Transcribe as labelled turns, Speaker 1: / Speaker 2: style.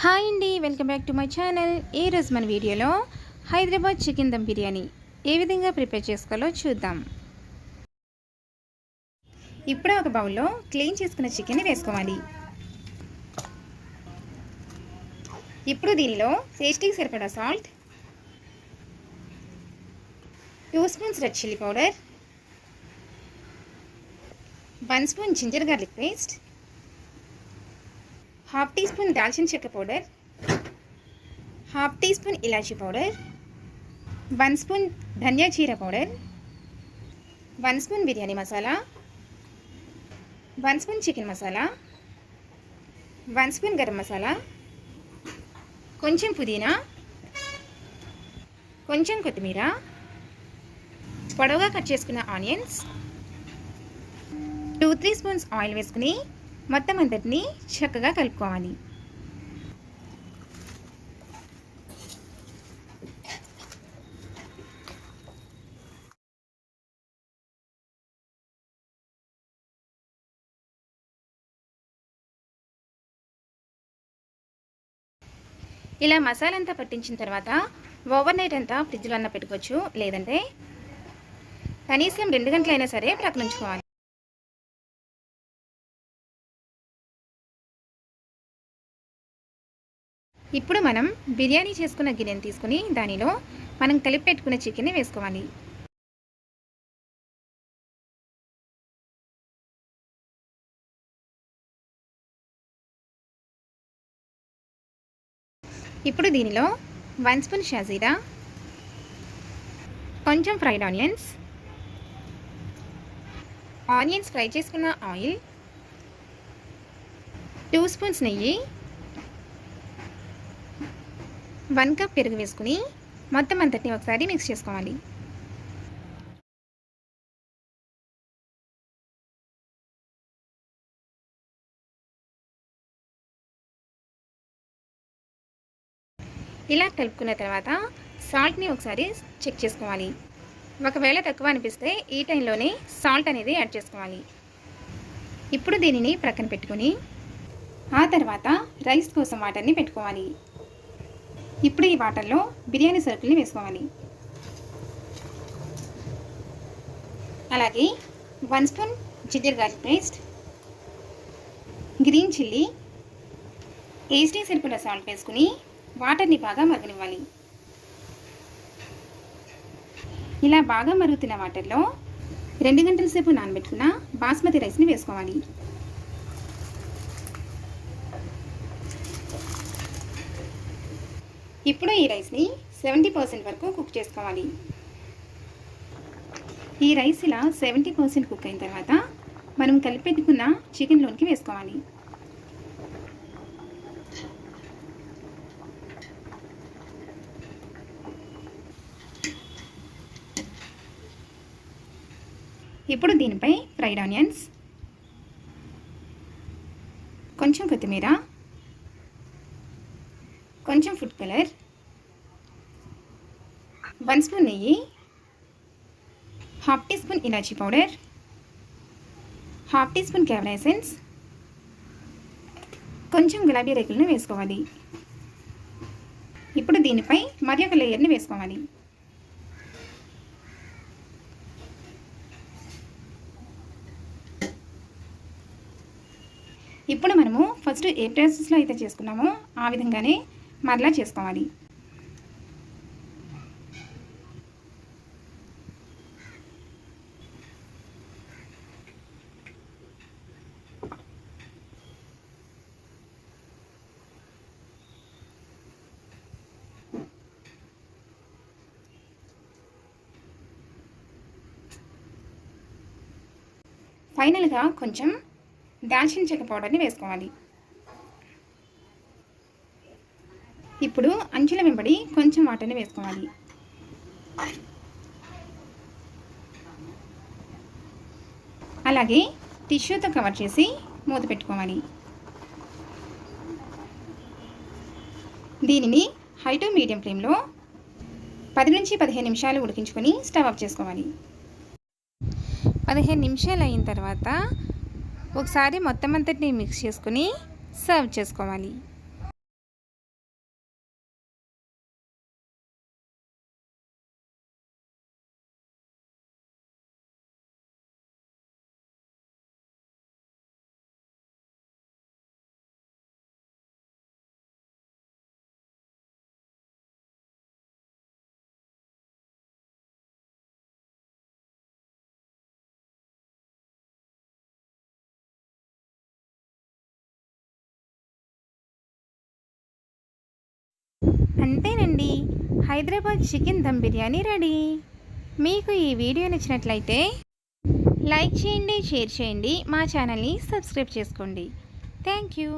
Speaker 1: Hi అండి welcome back to my channel. ఈరోజు మన వీడియోలో హైదరాబాద్ చికెన్ దమ్ బిర్యానీ ఏ విధంగా ప్రిపేర్ చేసుకోవాలో చూద్దాం. ఇప్పుడు ఒక బౌల్లో క్లీన్ చేసుకున్న చికెన్ని వేసుకోవాలి. ఇప్పుడు దీనిలో టేస్టీకి సరిపడా salt two spoons red chilli powder one spoon ginger garlic paste half teaspoon దాల్చిన చెక్క పౌడర్ హాఫ్ టీ స్పూన్ ఇలాచీ పౌడర్ వన్ స్పూన్ ధనియా చీర powder one spoon biryani masala one spoon chicken masala one spoon garam masala కొంచెం పుదీనా కొంచెం కొత్తిమీర పొడవుగా కట్ చేసుకున్న onions two three spoons oil వేసుకుని మొత్తం అంతటిని చక్కగా కలుపుకోవాలి. ఇలా మసాలా అంతా పట్టించిన తర్వాత ఓవర్ నైట్ అంతా ఫ్రిడ్జ్లో అన్న పెట్టుకోవచ్చు. లేదంటే కనీసం రెండు గంటలైనా సరే ప్రకటించుకోవాలి ఇప్పుడు మనం బిర్యానీ చేసుకున్న గిన్నెని తీసుకుని దానిలో మనం కలిపి పెట్టుకున్న చికెన్ని వేసుకోవాలి. ఇప్పుడు దీనిలో వన్ స్పూన్ షాజీరా కొంచెం ఫ్రైడ్ ఆనియన్స్ ఆనియన్స్ ఫ్రై చేసుకున్న ఆయిల్ టూ స్పూన్స్ నెయ్యి వన్ కప్ పెరుగు వేసుకుని మొత్తం అంతటిని ఒకసారి మిక్స్ చేసుకోవాలి. ఇలా కలుపుకున్న తర్వాత సాల్ట్ని ఒకసారి చెక్ చేసుకోవాలి. ఒకవేళ తక్కువ అనిపిస్తే ఈ టైంలోనే సాల్ట్ అనేది యాడ్ చేసుకోవాలి. ఇప్పుడు దీనిని ప్రక్కన పెట్టుకొని ఆ తర్వాత రైస్ కోసం వాటర్ని పెట్టుకోవాలి. ఇప్పుడు ఈ వాటర్లో బిర్యానీ సరుకుల్ని వేసుకోవాలి. అలాగే one spoon ginger garlic paste green chilli ఏస్టీ సరిపడా సాల్ట్ వేసుకుని వాటర్ని బాగా మరగనివ్వాలి. ఇలా బాగా మరుగుతున్న వాటర్లో రెండు గంటల సేపు నానబెట్టుకున్న బాస్మతి రైస్ని వేసుకోవాలి. ఇప్పుడు ఈ రైస్ని సెవెంటీ పర్సెంట్ వరకు కుక్ చేసుకోవాలి. ఈ రైస్ ఇలా సెవెంటీ పర్సెంట్ కుక్ అయిన తర్వాత మనం కలిపెట్టుకున్న చికెన్లోనికి వేసుకోవాలి. ఇప్పుడు దీనిపై ఫ్రైడ్ ఆనియన్స్ కొంచెం కొత్తిమీర కొంచెం ఫుడ్ కలర్ వన్ స్పూన్ నెయ్యి. హాఫ్ టీ స్పూన్ ఇలాచీ పౌడర్. హాఫ్ టీ స్పూన్ కెమెరా ఎసెన్స్ కొంచెం గులాబీ రేకులను వేసుకోవాలి. ఇప్పుడు దీనిపై మరి ఒక లేయర్ని వేసుకోవాలి. ఇప్పుడు మనము ఫస్ట్ ఏ ప్రాసెస్లో అయితే చేసుకున్నామో. ఆ విధంగానే మరలా చేసుకోవాలి. ఫైనల్గా కొంచెం దాల్చిన చెక్క పౌడర్ని వేసుకోవాలి. ఇప్పుడు అంచుల వెంబడి కొంచెం వాటర్ని వేసుకోవాలి. అలాగే టిష్యూతో కవర్ చేసి మూత పెట్టుకోవాలి. దీనిని హై టు మీడియం ఫ్లేమ్లో పది నుంచి పదిహేను నిమిషాలు ఉడికించుకొని స్టవ్ ఆఫ్ చేసుకోవాలి. పదిహేను నిమిషాలు అయిన తర్వాత ఒకసారి మొత్తం అంతటిని మిక్స్ చేసుకొని సర్వ్ చేసుకోవాలి. అంతేనండి. Hyderabad chicken dum biryani ready. మీకు ఈ వీడియో నచ్చినట్లయితే లైక్ చేయండి షేర్ చేయండి మా ఛానల్ని సబ్స్క్రైబ్ చేసుకోండి. Thank you.